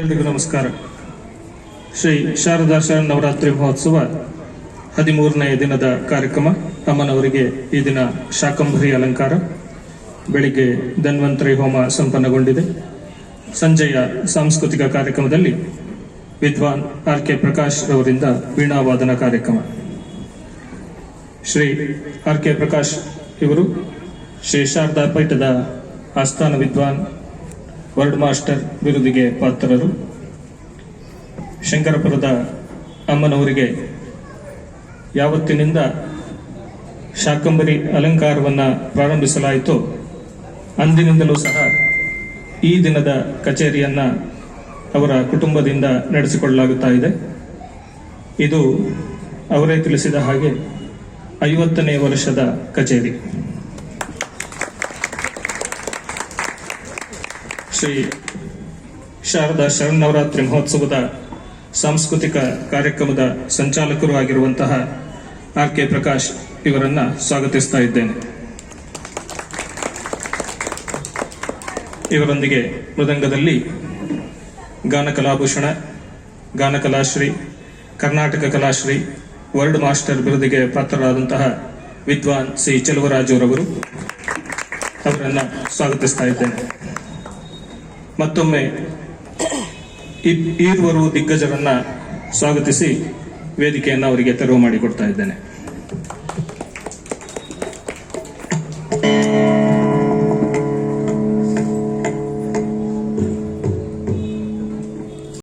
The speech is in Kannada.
ಎಲ್ರಿಗೂ ನಮಸ್ಕಾರ. ಶ್ರೀ ಶಾರದಾ ಶರಣ ನವರಾತ್ರಿ ಮಹೋತ್ಸವ ಹದಿಮೂರನೇ ದಿನದ ಕಾರ್ಯಕ್ರಮ, ಅಮ್ಮನವರಿಗೆ ಈ ದಿನ ಶಾಕಂಭರಿ ಅಲಂಕಾರ. ಬೆಳಿಗ್ಗೆ ಧನ್ವಂತರಿ ಹೋಮ ಸಂಪನ್ನಗೊಂಡಿದೆ. ಸಂಜೆಯ ಸಾಂಸ್ಕೃತಿಕ ಕಾರ್ಯಕ್ರಮದಲ್ಲಿ ವಿದ್ವಾನ್ ಆರ್ ಕೆ ಪ್ರಕಾಶ್ ರವರಿಂದ ವೀಣಾವಾದನ ಕಾರ್ಯಕ್ರಮ. ಶ್ರೀ ಆರ್ ಕೆ ಪ್ರಕಾಶ್ ಇವರು ಶ್ರೀ ಶಾರದಾ ಪೀಠದ ಆಸ್ಥಾನ ವಿದ್ವಾನ್ ವರ್ಡ್ ಮಾಸ್ಟರ್ ಬಿರುದಿಗೆ ಪಾತ್ರರು ಶಂಕರಪುರದ ಅಮ್ಮನವರಿಗೆ ಯಾವತ್ತಿನಿಂದ ಶಾಕಂಬರಿ ಅಲಂಕಾರವನ್ನು ಪ್ರಾರಂಭಿಸಲಾಯಿತು ಅಂದಿನಿಂದಲೂ ಸಹ ಈ ದಿನದ ಕಚೇರಿಯನ್ನು ಅವರ ಕುಟುಂಬದಿಂದ ನಡೆಸಿಕೊಳ್ಳಲಾಗುತ್ತಾ ಇದೆ ಇದು ಅವರೇ ತಿಳಿಸಿದ ಹಾಗೆ ಐವತ್ತನೇ ವರ್ಷದ ಕಚೇರಿ. ಶ್ರೀ ಶಾರದಾ ಶರನ್ನವರಾತ್ರಿ ಮಹೋತ್ಸವದ ಸಾಂಸ್ಕೃತಿಕ ಕಾರ್ಯಕ್ರಮದ ಸಂಚಾಲಕರು ಆಗಿರುವಂತಹ ಆರ್ ಕೆ ಪ್ರಕಾಶ್ ಇವರನ್ನ ಸ್ವಾಗತಿಸ್ತಾ ಇದ್ದೇನೆ. ಇವರೊಂದಿಗೆ ಮೃದಂಗದಲ್ಲಿ ಗಾನ ಕಲಾಭೂಷಣ, ಗಾನ ಕಲಾಶ್ರೀ, ಕರ್ನಾಟಕ ಕಲಾಶ್ರೀ, ವರ್ಲ್ಡ್ ಮಾಸ್ಟರ್ ಬಿರುದಿಗೆ ಪಾತ್ರರಾದಂತಹ ವಿದ್ವಾನ್ ಸಿ ಚೆಲುವರಾಜುರವರು ಅವರನ್ನು ಸ್ವಾಗತಿಸ್ತಾ ಇದ್ದೇನೆ. ಮತ್ತೊಮ್ಮೆ ಈರ್ವರು ದಿಗ್ಗಜರನ್ನ ಸ್ವಾಗತಿಸಿ ವೇದಿಕೆಯನ್ನು ಅವರಿಗೆ ತೆರವು ಮಾಡಿಕೊಡ್ತಾ ಇದ್ದೇನೆ.